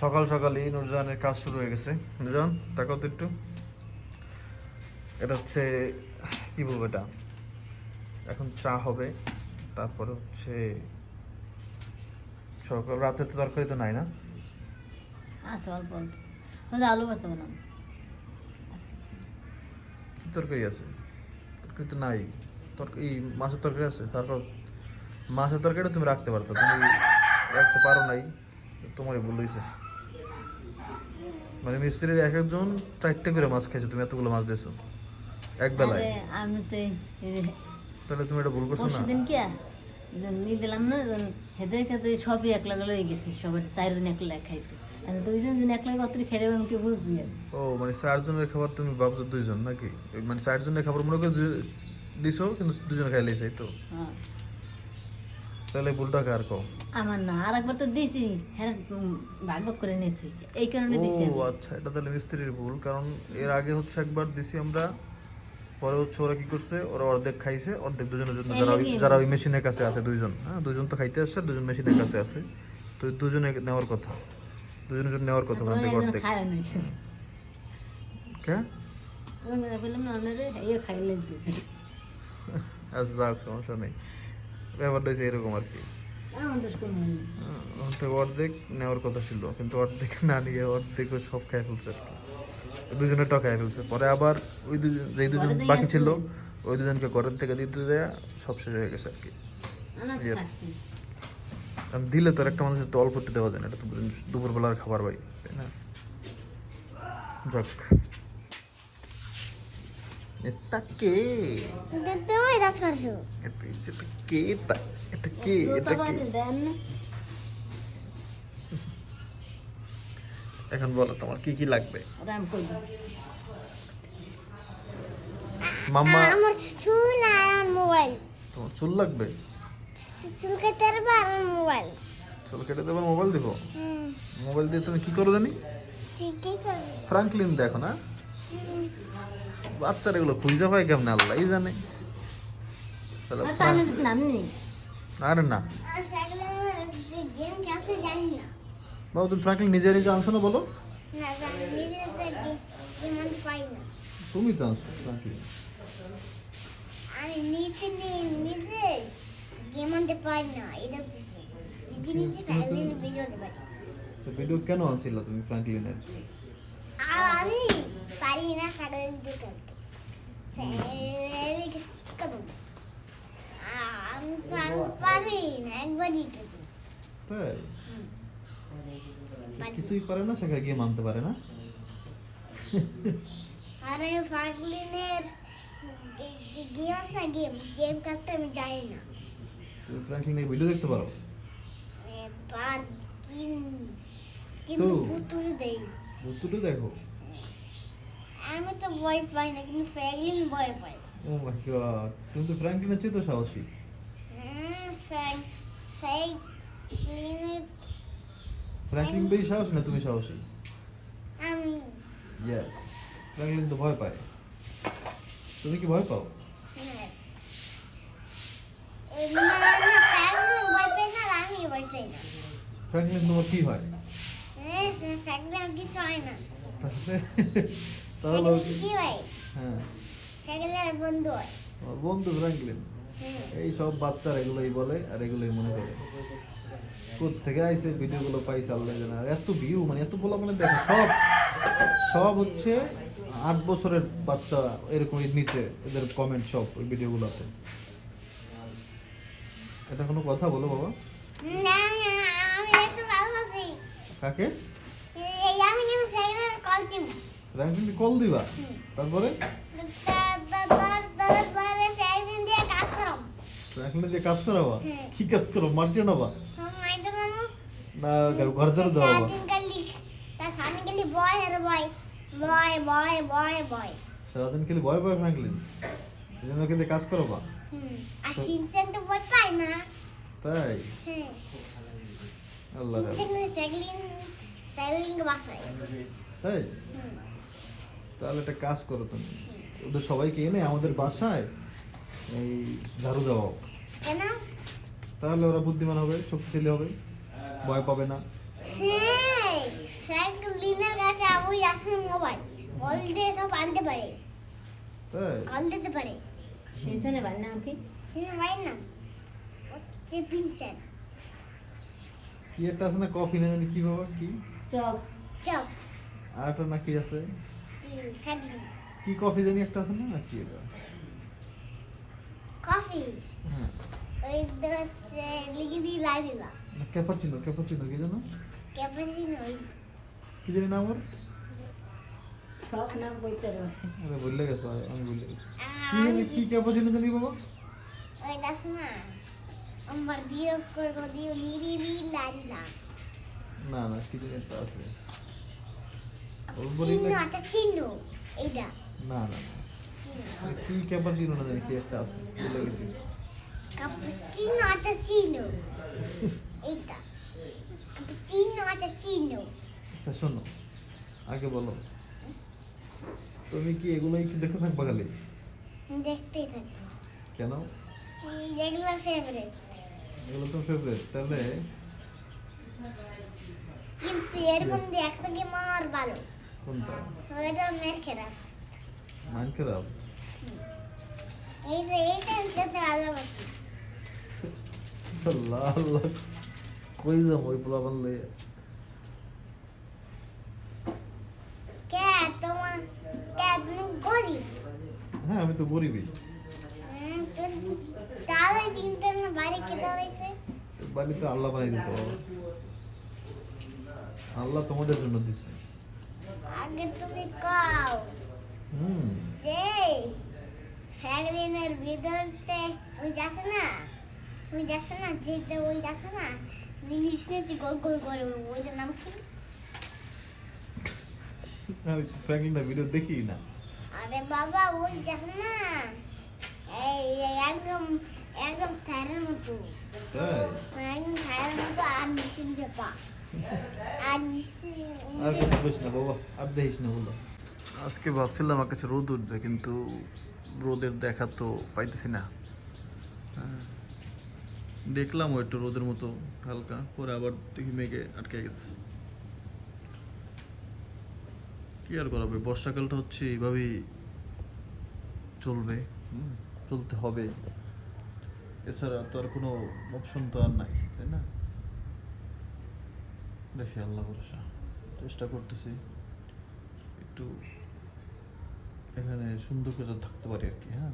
সকাল সকালই নুরজানের কাজ শুরু হয়ে গেছে। নুরজান তাকাও তো একটু। এটা হচ্ছে কি বলব এটা? এখন চা হবে তারপরে হচ্ছে সকাল রাতে তো তরকারি তো নাই না? অল্প অল্প। আলু ভর্তা তরকারি আছে? তরকারি তো নাই। তরকারি মাছের তরকারি আছে তারপর মাছের তরকারিটা তুমি রাখতে পারতো। তুমি রাখতে পারো নাই তোমারই ভুল হয়েছে। মানে মিস্ত্রির এক একজন চারটে করে মাছ খাইছো তুমি এতগুলো মাছ দিয়েছ। এক বেলায়। আমি তো তাহলে তুমি এটা ভুল করছ না? দিন কি নিয়ে দিলাম না হেতে খেতে সবই একলা গেলে গেছে সবার চারজন একলা খাইছে। আর দুইজন জন একলা কত খেলে আমি কি বুঝছি ও মানে চারজনের খাবার তুমি ভাবছ দুইজন নাকি? মানে চারজনের খাবার মনে করে দিছো কিন্তু দুজন খাইলে এই তো। হ্যাঁ। তাহলে ভুলটা কার আমার না আর একবার তো দিয়েছি হ্যাঁ ভাগ ভাগ করে নিয়েছি। এই কারণে দিয়েছি ও আচ্ছা এটা তাহলে মিস্ত্রির ভুল কারণ এর আগে হচ্ছে একবার দিছি আমরা পরে হচ্ছে ওরা কি করছে ওরা অর্ধেক খাইছে অর্ধেক দুজনের জন্য যারা যারা ওই মেশিনের কাছে আছে দুইজন হ্যাঁ দুজন তো খাইতে আসছে দুজন মেশিনের কাছে আছে। তো দুজনে নেওয়ার কথা দুজনের জন্য নেওয়ার কথা অর্ধেক খায় কে? বললাম না আপনারে এই খাইলে আচ্ছা সমস্যা নেই। ব্যাপারটা হচ্ছে এরকম আর কি। হ্যাঁ, ওখান থেকে অর্ধেক নেওয়ার কথা ছিল কিন্তু অর্ধেক না নিয়ে অর্ধেক সব খাই ফেলছে আর কি। দুজনেরটা খাই ফেলছে। পরে আবার ওই দুজন যেই দুজন বাকি ছিল ওই দুজনকে ঘরের থেকে দিতে দেয়া সব শেষ হয়ে গেছে আর কি। ইয়ে। দিলে তো আর একটা মানুষের তো অল্পটি দেওয়া যায় না এটা তো দুপুরবেলার খাবার ভাই তাই না? যাক। এটা কে তুমি দাস করছ এটা এটা কে এটা এটা কে এটা কে বাড়ি দেন না? এখন বলো তোমার কি কি লাগবে মাম্মা আমার চুল আর মোবাইল তোমার চুল লাগবে চুল কেটে পারব আর মোবাইল চুল কেটে দেবার মোবাইল দিব মোবাইল দিয়ে তুমি কি করো জানি ফ্রাঙ্কলিন দেখো না বাচ্চারা এগুলো খুঁজে পায় কেমন আল্লাহ জানে। আর না। বাবু তুমি ফ্রাঙ্কলিন নিজে নিজে আনছো না বলো? তুমি তো আনছো ফ্রাঙ্কলিন। আমি নিজে নিজে গেম আনতে পারি না এটা কিছু নিজে নিজে ফ্যামিলি ভিডিও দিতে পারি। ভিডিও কেন আনছিল তুমি ফ্রাঙ্কলিনের? আর আমি পারি না কারও ভিডিও খেলতে আমি পারি না একবারই তাই কিছুই পারে না সেখানে গেম আনতে পারে না আর ফ্রাঙ্কলিনের গেম আছে না গেম গেম খেলতে আমি জানি না তুমি ফ্রাঙ্কলিনের ভিডিও দেখতে পারো এবার কিন- কিন্তু? ভুতুরে দেই বুতুটো দেখো আমি তো ভয় পাই না কিন্তু ফ্র্যাঙ্কলিন ভয় পাই ও মাই গড তুমি তো ফ্রাঙ্কলিনের চেয়ে তো সাহসী হুম, ফ্র্যাঙ্ক ফ্র্যাঙ্কলিনের ফ্রাঙ্কলিন বেশি সাহসী না তুমি সাহসী আমি ইয়েস ফ্রাঙ্কলিন তো ভয় পায় তুমি কি ভয় পাও হ্যাঁ। এ, না না ফ্র্যাঙ্কলিন ভয় পাই না আর আমি ভয় পাই না ফ্রাঙ্কলিন তোমার কি হয় তাহলে ফ্র্যাঙ্কলিন হয় বন্ধু বন্ধু ফ্রাঙ্কলিন এই সব বাচ্চারা এগুলোই বলে আর এগুলোই মনে করে থেকে আইসে ভিডিওগুলো পাইছে আল্লাহ জানে আর এত ভিউ মানে এত বলা মানে দেখো সব সব হচ্ছে আট বছরের বাচ্চা এরকম নিচে এদের কমেন্ট সব ওই ভিডিওগুলোতে এটা কোনো কথা বলো বাবা কাকে ফ্র্যাঙ্কলিনের কল দিব? ফ্রাঙ্কলিন তারপরে? তারপরে দিয়ে কাজ ফ্রাঙ্কলিন করাবা? হ্যাঁ। কি কাজ করো মাটি নেবা? না ঘর ঝাড়ু দেওয়া সারাদিন খালি বয় আর বয়। ফ্রাঙ্কলিন এই জন্য কিন্তু কাজ করবা। আর সিনচান তো বয় পায় না। তাই? হ্যাঁ। আল্লাহ সিনচান কিন্তু ফ্র্যাঙ্কলিন বাসায় তাই? তাহলে একটা কাজ করো তুমি। ওদের সবাইকে এনে আমাদের বাসায় এই ঝাড়ু দেওয়াও কেন? তাহলে ওরা বুদ্ধিমান হবে শক্তিশালী হবে ভয় পাবে না। হ্যাঁ কি? একটা আছে না কফি না জানি কি বাবা কি? চপ। চপ। আর একটা না কি আছে? কি কফি জানি একটা আছে না? না কি এটা? কফি? হ্যাঁ। ওই হচ্ছে লিগিদি লাইলা ক্যাপাচিনো ক্যাপাচিনো কি জানো? ক্যাপাসিনো ওই। কি জানি নাম ওর সব নাম বইতে রবে আরে গেছে আমি বললে গেছি। কি জানি কি ক্যাপাচিনো জানি বাবা? ওই দাস না? আমার দিয়ে করব দিয়ে লিগিদি লাইলা না না কি জানি একটা আছে। চিহ্ন একটা চিহ্ন এইটা। না না না। কি ক্যাপাচিনো না জানি কি একটা আছে বলে গেছি। কাপুচিনো চিহ্ন এইটা। চিহ্ন একটা চিহ্ন। আচ্ছা শোনো আগে বলো। তুমি কি এগুলোই কি দেখতে থাকবা খালি? দেখতেই থাকব। কেন? ফেভারিট এগুলো তো ফেভারিট তাহলে কিন্তু এর মধ্যে একটা গেম আমার ভালো। কোনটা? ওইটা মাইনক্রাফট। এইটা এইটা আল্লাহ আল্লাহ। কই যাব ওই পোলা বানলে কে তোমার কে তুমি গরিব? হ্যাঁ আমি তো গরিবই। তাহলে তিনটার বাড়ি কে দাঁড়াইছে? বাড়িতে আল্লাহ বানাই দিছে আল্লাহ তোমাদের জন্য দিছে। আগে তুমি কাও। হুম। যে ফ্যাগলিনের ভিতরতে ওই যাচ্ছে না ওই যাচ্ছে না যেতে ওই যাচ্ছে না নিচ নিচে গোল গোল করে ওইটার নাম কি? আমি ফ্র্যাঙ্কলিনের ভিডিও দেখি না। আরে বাবা ওই যাচ্ছে না। এই একদম একদম থাইরের মতো। একদম থাইরের মতো আর মেশিন মেশিন আর কিছু বাবা, আর দেখিস না বলো। আজকে ভাবছিলাম আমার কাছে রোদ উঠবে, কিন্তু রোদের দেখা তো পাইতেছি না। হ্যাঁ। দেখলাম একটু রোদের মতো হালকা, পরে আবার দেখি মেঘে আটকে গেছে। কি আর করাবে বর্ষাকালটা হচ্ছে এইভাবেই চলবে চলতে হবে। এছাড়া তো আর কোনো অপশন তো আর নাই, তাই না? দেখি, আল্লাহ ভরসা। চেষ্টা করতেছি একটু এখানে সুন্দর করে থাকতে পারি আর কি হ্যাঁ?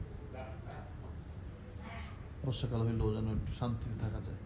বর্ষাকাল হইলেও যেন একটু শান্তিতে থাকা যায়।